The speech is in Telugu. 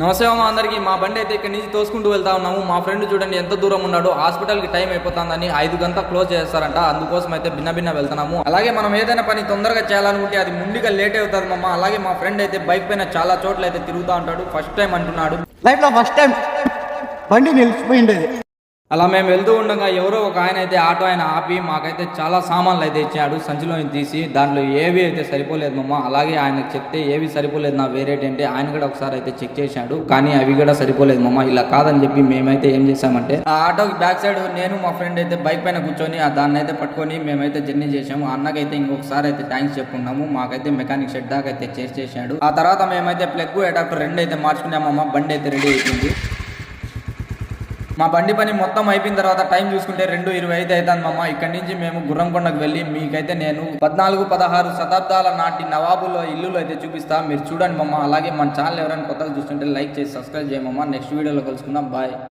నమస్తే అమ్మ అందరికి. మా బండి అయితే ఇక్కడ నుంచి తోసుకుంటూ వెళ్తా ఉన్నాము. మా ఫ్రెండ్ చూడండి ఎంత దూరం ఉన్నాడు. హాస్పిటల్కి టైం అయిపోతుందని ఐదు గంటల క్లోజ్ చేస్తారంట. అందుకోసం అయితే భిన్న భిన్న వెళ్తున్నాము. అలాగే మనం ఏదైనా పని తొందరగా చేయాలనుకుంటే అది ముందుగా లేట్ అవుతుంది మమ్మ అలాగే మా ఫ్రెండ్ అయితే బైక్ పైన చాలా చోట్ల అయితే తిరుగుతూ ఉంటాడు. ఫస్ట్ టైం అంటున్నాడు. లైఫ్లో ఫస్ట్ టైం బండి నిలిచిపోయిండేది అలా మేము వెళ్తూ ఉండగా ఎవరో ఒక ఆయన అయితే ఆటో ఆయన ఆపి మాకైతే చాలా సామాన్లు అయితే ఇచ్చాడు. సంచిలో తీసి దాంట్లో ఏవి అయితే సరిపోలేదు మమ్మ అలాగే ఆయనకు చెప్తే ఏవి సరిపోలేదు నా వేరేటి అంటే ఆయన కూడా ఒకసారి అయితే చెక్ చేశాడు. కానీ అవి కూడా సరిపోలేదు మమ్మ ఇలా కాదని చెప్పి మేమైతే ఏం చేశామంటే ఆ ఆటోకి బ్యాక్ సైడ్ నేను మా ఫ్రెండ్ అయితే బైక్ పైన కూర్చొని ఆ దాన్ని అయితే పట్టుకొని మేమైతే జర్నీ చేసాము అన్నకైతే ఇంకొకసారి అయితే థ్యాంక్స్ చెప్పుకున్నాము. మాకైతే మెకానిక్ షెడ్ దాకా అయితే చేర్చేసాడు ఆ తర్వాత మేమైతే ప్లగ్ అడాప్టర్ రెండు అయితే మార్చుకున్నామమ్మ బండి అయితే రెడీ అయిపోయింది. మా బండి పని మొత్తం అయిపోయిన తర్వాత టైం చూసుకుంటే రెండు ఇరవై ఐదు అవుతుంది మామ. ఇక్కడి నుంచి మేము గుర్రంకొండకు వెళ్ళి మీకైతే నేను పద్నాలుగు పదహారు శతాబ్దాల నాటి నవాబుల ఇల్లులు అయితే చూపిస్తా. మీరు చూడండి మమ్మ అలాగే మన ఛానల్ ఎవరైనా కొత్తగా చూస్తుంటే లైక్ చేసి సబ్స్క్రైబ్ చేయమమ్మ నెక్స్ట్ వీడియోలో కలుసుకుందాం. బాయ్.